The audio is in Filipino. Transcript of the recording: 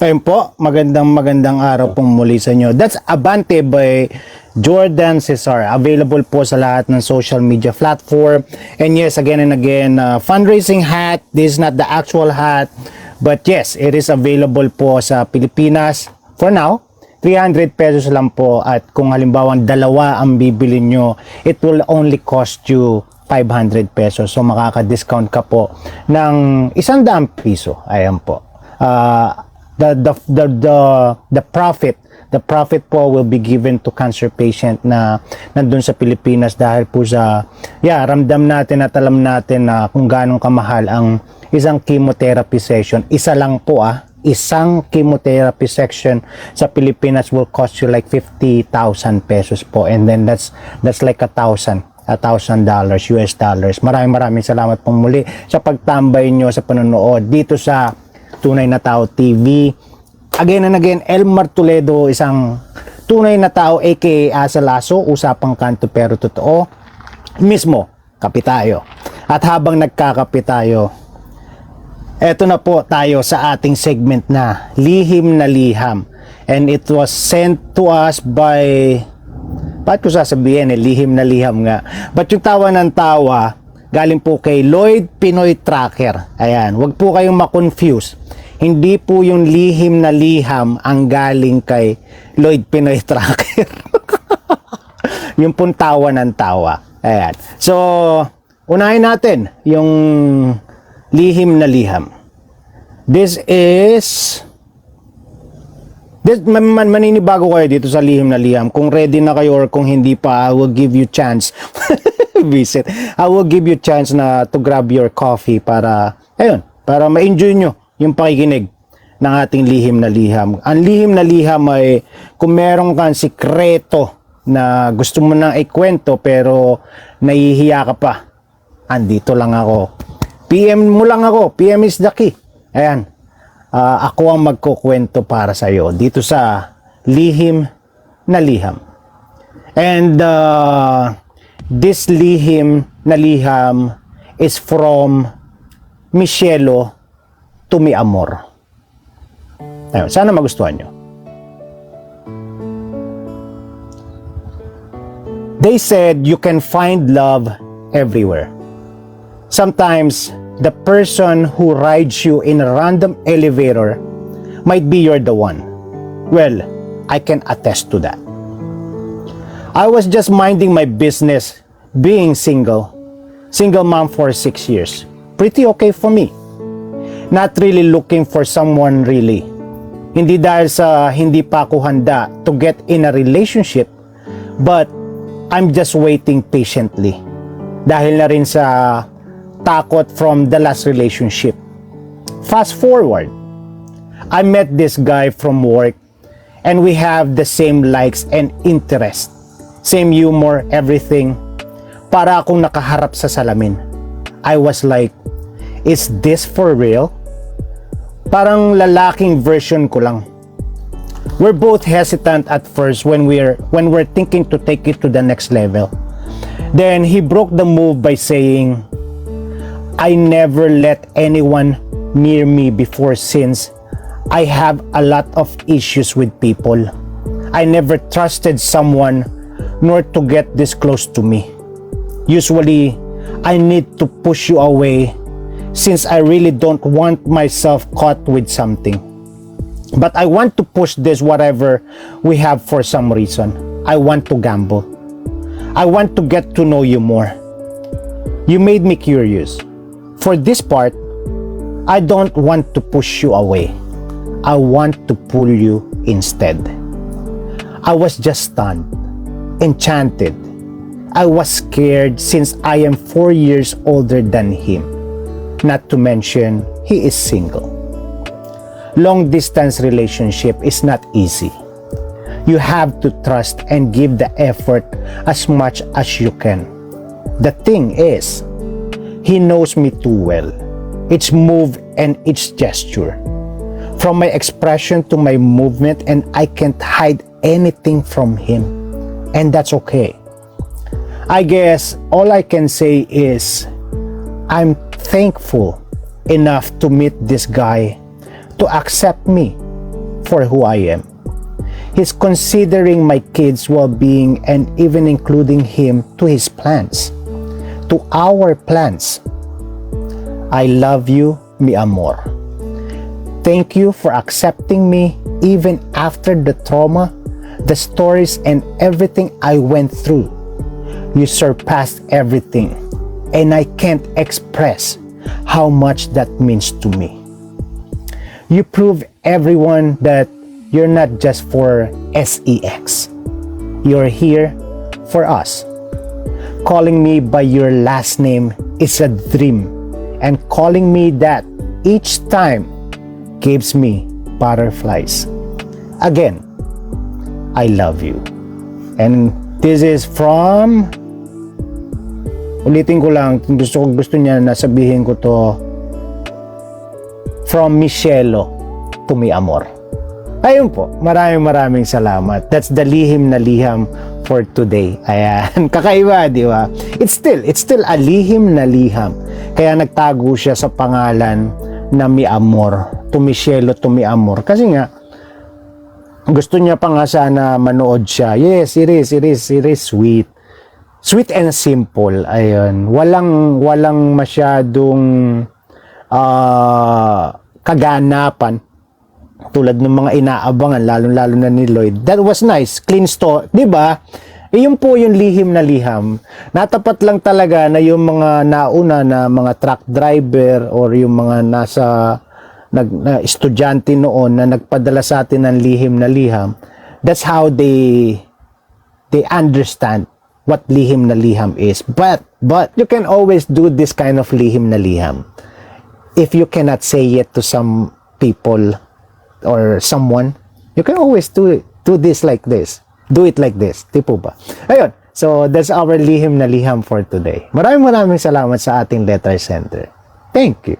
Ayun po, magandang magandang araw pong muli sa inyo. That's Abante by Jordan Cesar. Available po sa lahat ng social media platform. And yes, again and again, uh, fundraising hat. This is not the actual hat. But yes, it is available po sa Pilipinas. For now, 300 pesos lang po at kung halimbawa dalawa ang bibili nyo, it will only cost you 500 pesos. So makaka-discount ka po ng isang daang piso. Ayan po. Uh, the, the, the, the, the profit the profit po will be given to cancer patient na nandun sa Pilipinas dahil po sa yeah, ramdam natin at alam natin na kung gaano kamahal ang isang chemotherapy session. Isa lang po ah, isang chemotherapy section sa Pilipinas will cost you like 50,000 pesos po. And then that's that's like a thousand a thousand dollars US dollars. Maraming maraming salamat pong muli sa pagtambay nyo sa panonood dito sa Tunay na Tao TV again and again Elmar Toledo isang tunay na tao aka Asa Lasso usapang kanto pero totoo mismo kape tayo at habang nagkakape tayo Eto na po tayo sa ating segment na Lihim na Liham. And it was sent to us by Ba't ko sasabihin eh, lihim na liham nga. But yung tawa ng tawa, galing po kay Lloyd Pinoy Tracker. Ayan, wag po kayong makonfuse. Hindi po yung lihim na liham ang galing kay Lloyd Pinoy Tracker. yung pong ng tawa. Ayan. So, unahin natin yung lihim na liham. This is This, man, man, maninibago kayo dito sa lihim na liham. Kung ready na kayo or kung hindi pa, I will give you chance. Visit. I will give you chance na to grab your coffee para, ayun, para ma-enjoy nyo yung pakikinig ng ating lihim na liham. Ang lihim na liham ay kung meron kang sikreto na gusto mo nang ikwento pero nahihiya ka pa. Andito lang ako. PM mo lang ako. PM is the key. Ayan ah, ako ang magkukwento para sa iyo dito sa lihim na liham. And uh, this lihim na liham is from Michelo to mi amor. Ayun, sana magustuhan nyo. They said you can find love everywhere. Sometimes the person who rides you in a random elevator might be you're the one. Well, I can attest to that. I was just minding my business, being single, single mom for six years. Pretty okay for me. Not really looking for someone really. Hindi dahil sa hindi pa ako handa to get in a relationship, but I'm just waiting patiently. Dahil na rin sa takot from the last relationship. Fast forward, I met this guy from work and we have the same likes and interests. Same humor, everything. Para akong nakaharap sa salamin. I was like, is this for real? Parang lalaking version ko lang. We're both hesitant at first when we're when we're thinking to take it to the next level. Then he broke the move by saying, I never let anyone near me before since I have a lot of issues with people. I never trusted someone nor to get this close to me. Usually, I need to push you away since I really don't want myself caught with something. But I want to push this whatever we have for some reason. I want to gamble. I want to get to know you more. You made me curious. For this part, I don't want to push you away. I want to pull you instead. I was just stunned, enchanted. I was scared since I am four years older than him. Not to mention, he is single. Long distance relationship is not easy. You have to trust and give the effort as much as you can. The thing is, he knows me too well. Each move and each gesture. From my expression to my movement, and I can't hide anything from him. And that's okay. I guess all I can say is I'm thankful enough to meet this guy to accept me for who I am. He's considering my kids' well being and even including him to his plans, to our plans. I love you, mi amor. Thank you for accepting me even after the trauma, the stories, and everything I went through. You surpassed everything, and I can't express how much that means to me. You prove everyone that you're not just for SEX. You're here for us. Calling me by your last name is a dream, and calling me that each time gives me butterflies. Again, I love you. And this is from ulitin ko lang, gusto ko gusto niya na sabihin ko to from Michelo to mi amor. Ayun po, maraming maraming salamat. That's the lihim na liham for today. Ayan, kakaiba, di ba? It's still, it's still a lihim na liham. Kaya nagtago siya sa pangalan na mi amor. To Michelo to mi amor. Kasi nga, gusto niya pa nga sana manood siya. Yes, it is, it is, it is sweet. Sweet and simple. Ayun. Walang, walang masyadong ah, kaganapan tulad ng mga inaabangan lalo-lalo na ni Lloyd. That was nice. Clean story, 'di ba? Iyon po yung lihim na liham. Natapat lang talaga na yung mga nauna na mga truck driver or yung mga nasa nag na estudyante noon na nagpadala sa atin ng lihim na liham. That's how they they understand what lihim na liham is. But but you can always do this kind of lihim na liham if you cannot say it to some people or someone, you can always do it. Do this like this. Do it like this. Di po ba? Ayun. So, that's our lihim na liham for today. Maraming maraming salamat sa ating letter center. Thank you.